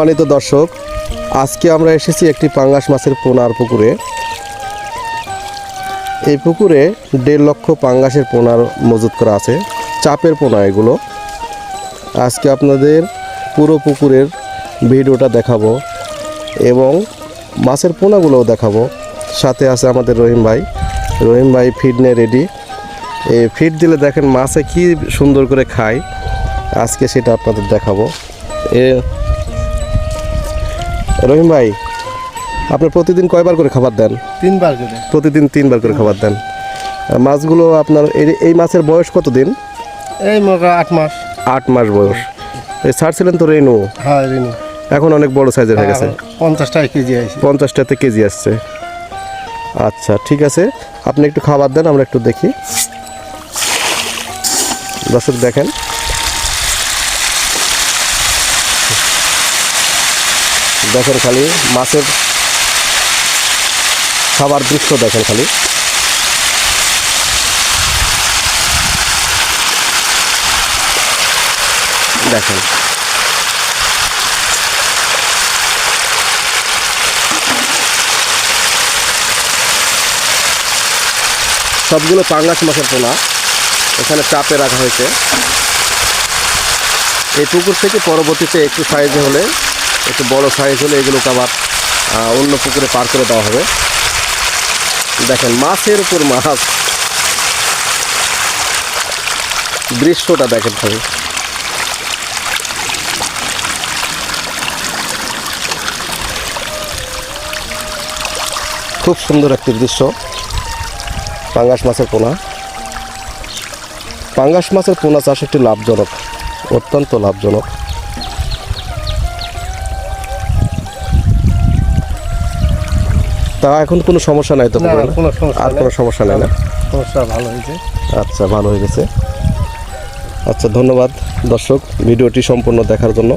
সম্মানিত দর্শক, আজকে আমরা এসেছি একটি পাঙ্গাস মাছের পোনার পুকুরে। এই পুকুরে দেড় লক্ষ পাঙ্গাসের পোনার মজুত করা আছে, চাপের পোনা এগুলো। আজকে আপনাদের পুরো পুকুরের ভিডিওটা দেখাবো এবং মাছের পোনাগুলোও দেখাবো। সাথে আছে আমাদের রহিম ভাই। রহিম ভাই ফিড নিয়ে রেডি এই ফিড দিলে দেখেন মাছে কি সুন্দর করে খায়। আজকে সেটা আপনাদের দেখাবো। এ রহিম ভাই আপনি প্রতিদিন কয়বার করে খাবার দেন? তিনবার করে। প্রতিদিন তিনবার করে খাবার দেন। মাছগুলো আপনার এই- এই মাছের বয়স কত দিন এই আট মাস। আট মাস বয়স। এই ছাড়ছিলেন তো রেনু? হ্যাঁ ঋণী এখন অনেক বড় সাইজের হয়ে গেছে। পঞ্চাশ টাকা কেজি আছে পঞ্চাশটাতে কেজি আসছে। আচ্ছা ঠিক আছে। আপনি একটু খাবার দেন আমরা একটু দেখি। দর্শক দেখেন। দেখেন খালি, মাছের খাবার দৃশ্য দেখেন খালি। দেখেন। সবগুলো পাঙ্গাস মাছের পোনা, এখানে চাপে রাখা হয়েছে। এই পুকুর থেকে পরবর্তীতে একটু সাইজ হলে একটু বড় সাইজ হলে এগুলোকে আবার অন্য পুকুরে পার করে দেওয়া হবে। দেখেন, মাছের উপর মাছ। দৃশ্যটা দেখেন খালি। খুব সুন্দর একটি দৃশ্য। পাঙ্গাস মাছের পোনা। পাঙ্গাস মাছের পোনা চাষ একটি লাভজনক, অত্যন্ত লাভজনক। তা এখন কোনো সমস্যা নাই তো না, কোনো সমস্যা আর কোনো সমস্যা নাই না? সমস্যা ভালো হয়েছে। আচ্ছা ভালো হয়ে গেছে। আচ্ছা ধন্যবাদ দর্শক ভিডিওটি সম্পূর্ণ দেখার জন্য।